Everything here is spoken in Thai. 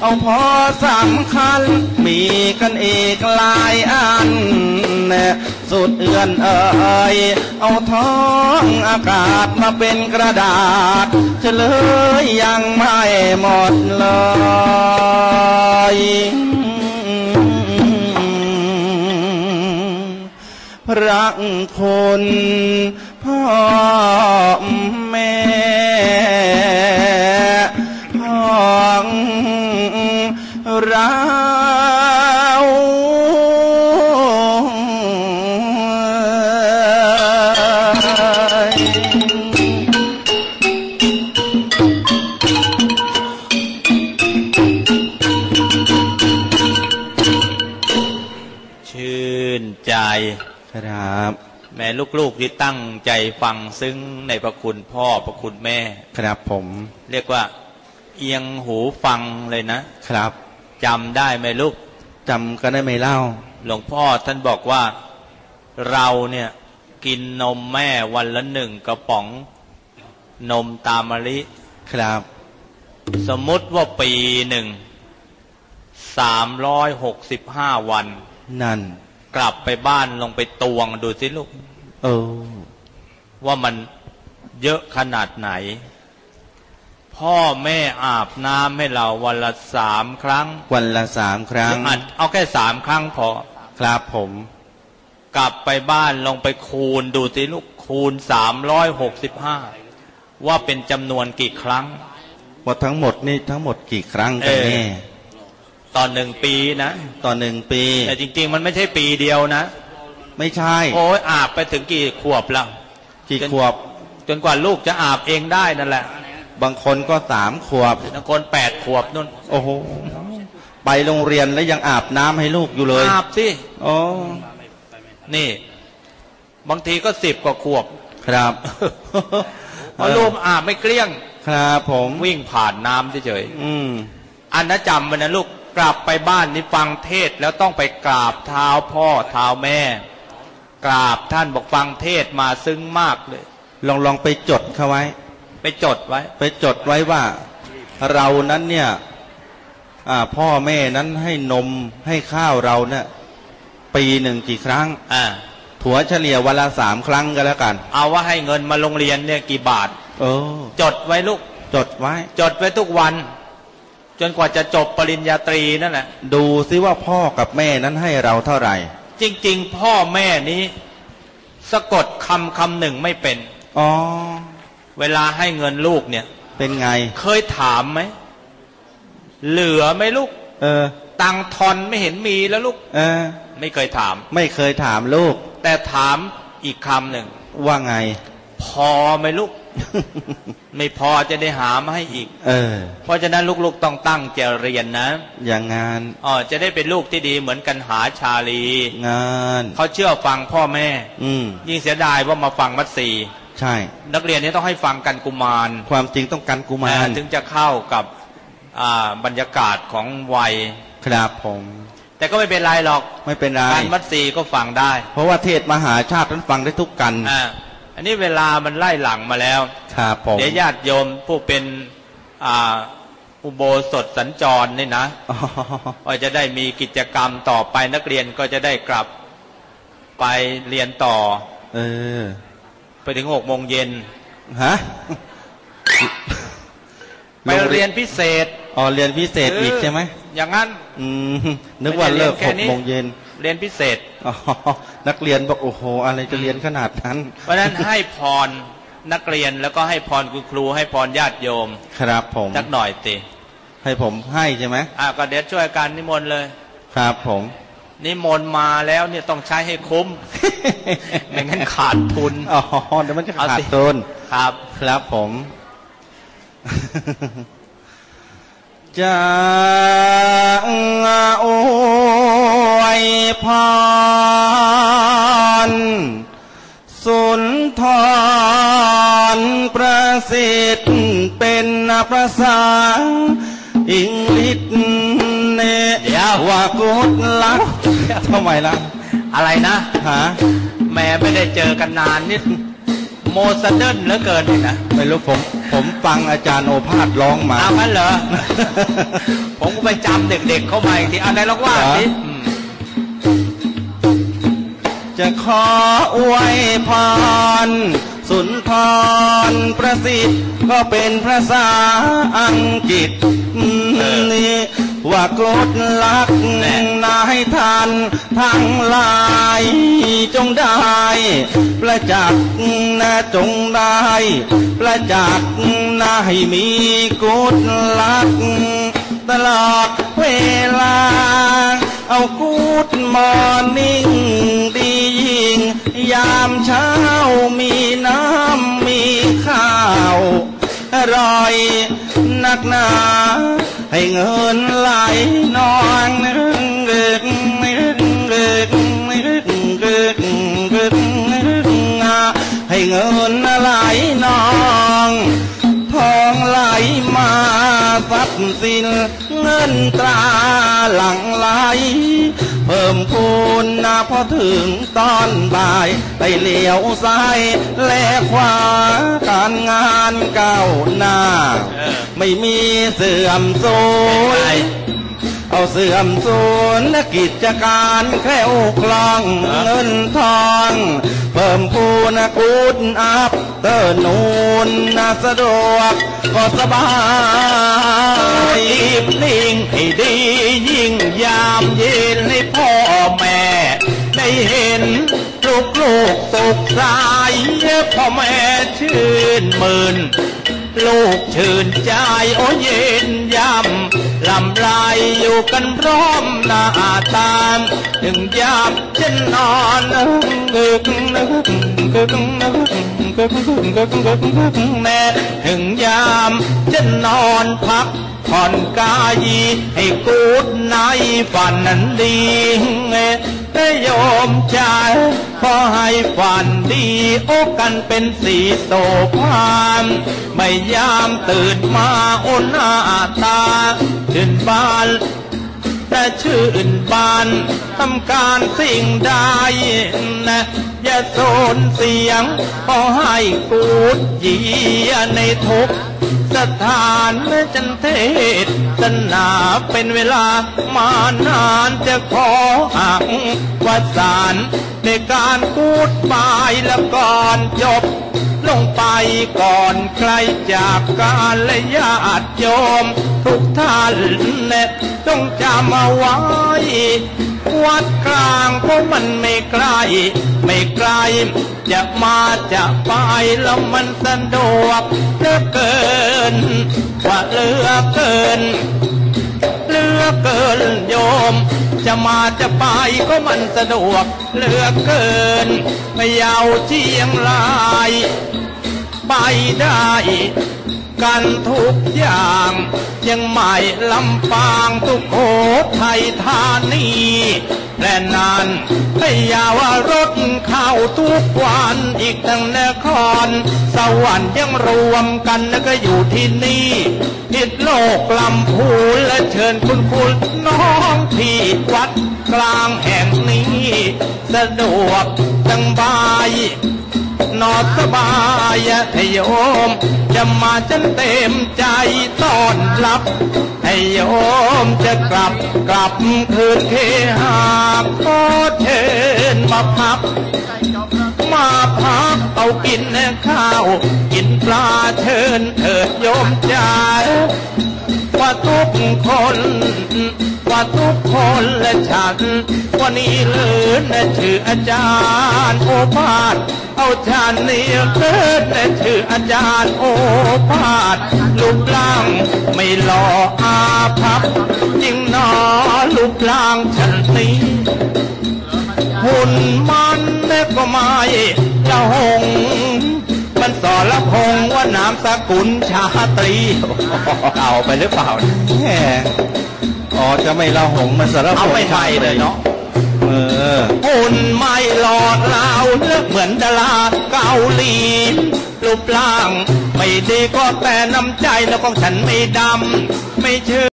เอาพอสำคัญ มีกันอีกหลายอัน สุดเอื่อนเอ่ยเอาท้องอากาศมาเป็นกระดาษเฉลยยังไม่หมดเลยพระคุณพ่อแม่ ครับแม่ลูกๆที่ตั้งใจฟังซึ้งในพระคุณพ่อพระคุณแม่ ครับผม เรียกว่า เอียงหูฟังเลยนะ ครับจำได้ไหมลูกจำก็ได้ไหมเล่า หลวงพ่อท่านบอกว่าเราเนี่ยกินนมแม่วันละหนึ่งกระป๋องนมตามมะลิ ครับ สมมติว่าปีหนึ่งสามร้อยหกสิบห้าวัน นั่น กลับไปบ้านลงไปตวงดูสิลูก เออ ว่ามันเยอะขนาดไหน พ่อแม่อาบน้ำให้เราวันละสามครั้ง วันละสามครั้งอัดเอาแค่สามครั้งพอ ครับผม กลับไปบ้านลงไปคูณดูสิลูกคูณสามร้อยหกสิบห้าว่าเป็นจำนวนกี่ครั้งหมดทั้งหมดนี่ทั้งหมดกี่ครั้งกันเออแน่ ตอนหนึ่งปีนะต่อหนึ่งปี แต่จริง ๆ มันไม่ใช่ปีเดียวนะ ไม่ใช่ โอ้ยอาบไปถึงกี่ขวบแล้วกี่ขวบ จนกว่าลูกจะอาบเองได้นั่นแหละ บางคนก็สามขวบบางคนแปดขวบนู่น โอ้โหไปโรงเรียนแล้วยังอาบน้ำให้ลูกอยู่เลยอาบสิโอ้นี่ บางทีก็สิบกว่าขวบครับเพราะลูกอาบไม่เกลี้ยง ครับ ผมวิ่งผ่านน้ำเฉยอืมๆอันนั้นจำไว้นะลูก กลับไปบ้านนี่ฟังเทศน์แล้วต้องไปกราบเท้าพ่อเท้าแม่ กราบท่านบอกฟังเทศน์มาซึ้งมากเลย ลองลองไปจดเข้าไว้ ไปจดไว้ ไปจดไว้ว่า เรานั้นเนี่ยอ่าพ่อแม่นั้นให้นมให้ข้าวเราเนี่ยปีหนึ่งกี่ครั้ง อ่าถัวเฉลี่ยวันละสามครั้งก็แล้วกัน เอาว่าให้เงินมาโรงเรียนเนี่ยกี่บาท เออ จดไว้ลูก จดไว้ จดไว้ทุกวัน จนกว่าจะจบปริญญาตรีนั่นแหละดูซิว่าพ่อกับแม่นั้นให้เราเท่าไหร่ จริง ๆ พ่อแม่นี้สะกดคำคำหนึ่งไม่เป็นอ๋อเวลาให้เงินลูกเนี่ย เป็นไง เคยถามไหมเหลือไหมลูก เออ ตังค์ทอนไม่เห็นมีแล้วลูก เออ ไม่เคยถาม ไม่เคยถามลูก แต่ถามอีกคำหนึ่งว่าไง พอไหมลูก ไม่พอจะได้หามาให้อีก เออ เพราะฉะนั้นลูกๆต้องตั้งใจเรียนนะ อย่างงานอ๋อจะได้เป็นลูกที่ดีเหมือนกันหาชาลี งานเขาเชื่อฟังพ่อแม่ อืมยิ่งเสียดายว่ามาฟังมัดสีใช่ นักเรียนนี้ต้องให้ฟังกันกุมาร ความจริงต้องกันกุมารอ่าถึงจะเข้ากับอ่าบรรยากาศของวัยครับผมแต่ก็ไม่เป็นไรหรอก ไม่เป็นไรการมัดสีก็ฟังได้ เพราะว่าเทศมหาชาตินั้นฟังได้ทุกกัน อ่าอันนี้เวลามันไล่หลังมาแล้วครับผมเดี๋ยวญาติโยมผู้เป็นอ่าอุโบสถสัญจรนี่นะอ๋อก็จะได้มีกิจกรรมต่อไปนักเรียนก็จะได้กลับไปเรียนต่อ เออ ไปถึงหกโมงเย็นฮะไปเรียนพิเศษอ๋อเรียนพิเศษอีกใช่ไหม อย่างนั้นอืมนึกว่าเลิกไม่ได้เรียนแค่หกนี้โมงเย็นเรียนพิเศษอ๋อนักเรียนบอกโอ้โห อะไรจะเรียนขนาดนั้น เพราะฉะนั้นให้พรนักเรียนแล้วก็ให้พรคุณครูให้พรญาติโยม ครับผมสักหน่อยติให้ผมให้ใช่ไหมอะก็เดี๋ยวช่วยกันนิมนต์เลย ครับผมนิมนต์มาแล้วเนี่ยต้องใช้ให้คุ้มไม่งั้นขาดทุนอ๋อเดี๋ยวมันจะเอาขาดสิทุนครับ ครับผม จะอวยพรสุนทรประสิทธิ์เป็นประสานอิงลิทเนเดี๋ยวว่ากุดลักทำไมล่ะ อะไรนะฮะแหม่ไม่ได้เจอกันนานนิด โมสเดิร์นเหลือเกินนี่นะไม่รู้ผม ผมฟังอาจารย์โอภาสร้องมาเอางั้นเหรอ ผมก็ไปจำเด็กๆเข้ามาอีกทีอันไหนลองว่าเหรอสิอืมจะขออวยพร สุนทรประสิทธิ์ก็เป็นภาษาอังกฤษนี่ ว่ากรดลักนายทันทั้งหลายจงได้ ประจักษ์นะจงได้ ประจักษ์นะให้มีกฎลักตลอดเวลา เอากูดมอร์นิ่งดียิ่งยามเช้ามีน้ำมีข้าวอร่อยนักหนา ให้เงินไหลนองนึกเกิกนึกเกิกนึกเกิกเกิกนึกให้เงินไหลนองทองไหลมาทรัพย์สินเงินตราหลังไหลเพิ่มพูนนะพอถึงตอนบ่าย ไปเลี้ยวซ้ายและขวา การงานก้าวหน้าเออไม่มีเสื่อมโทรไอ้ยเอาเสื่อมสูญกิจการแคล้วคล่องเงินทองเพิ่มพูนกูดอัพเตอร์นูนนะสะดวกก็สบายอีบนิ่งให้ดียิ่งยามเย็นให้พ่อแม่ได้เห็นลู กลูกๆสุขใจพ่อแม่ชื่นมื่น ลูกชื่นใจโอ้เย็นยำลำลายอยู่กันพร้อมหน้าตามถึงยามเช่นนอนกึกนึกกึกนึกกึกกึกกึกกึกกึกแม่ถึงยามเช่นนอนพักผ่อนกายให้กูดในฝันนั้นดี ได้โยมใจขอให้ฝันดีโอ้กันเป็นสีโสภามไม่ยามตื่นมาโอนหน้าตาชื่นบานแต่ชื่นบานทำการสิ่งใดนะอย่าโซนเสียงขอให้กูดเยียในทุก สถานจันเทศสนาเป็นเวลามานานจะขออักวสานในการกูดบายแล้วก่อนจบ ลงไปก่อนใครจากการและญาติโยม ทุกท่านเน็ตต้องจำเอาไว้ วัดกลางเพราะมันไม่ไกลไม่ไกล จะมาจะไปแล้วมันสะดวกเหลือเกิน ว่าเหลือเกินเหลือเกินโยม จะมาจะไปก็มันสะดวกเหลือเกินพะเยาวเชียงราย ไปได้ กันทุกอย่าง ยังไม่ลำปางทุกโขทัยธานีและนานพยาวรถเข้าทุกวันอีกทั้งนคร สวรรค์ยังรวมกันแล้วก็อยู่ที่นี่ทิดโลกลำพูนและเชิญคุณคุณน้องที่วัดกลางแห่งนี้ สะดวกจังบาย นอนสบายให้โยม จะมาฉันเต็มใจต้อนรับให้โยมจะกลับกลับคืนเคหาขอเชิญมาพัก มาพักเอากินข้าว กินปลาเชิญเถิดโยมจ๋าว่าทุกคน ว่าทุกคนและฉัน วันนี้เลือนและชื่ออาจารย์โอภาสเอาฉันนี่เกิดและชื่ออาจารย์โอภาสรูปร่างไม่หล่ออาภัพยิ่งหนอรูปร่างฉันนี้หุ่นมันแม่ก็ไม่ละหง มันสอนละพงว่านามสกุลชาตรี เอาไปหรือเปล่าแหม อ๋อจะไม่ละหงมันสารเอาไม่ไทยเลยเนาะเออหุ่นไม่หลอดลาวเลือกเหมือนดาราเกาหลีรูปร่าง ไม่ดีก็แต่น้ำใจแล้วของฉันไม่ดำไม่เชื่อ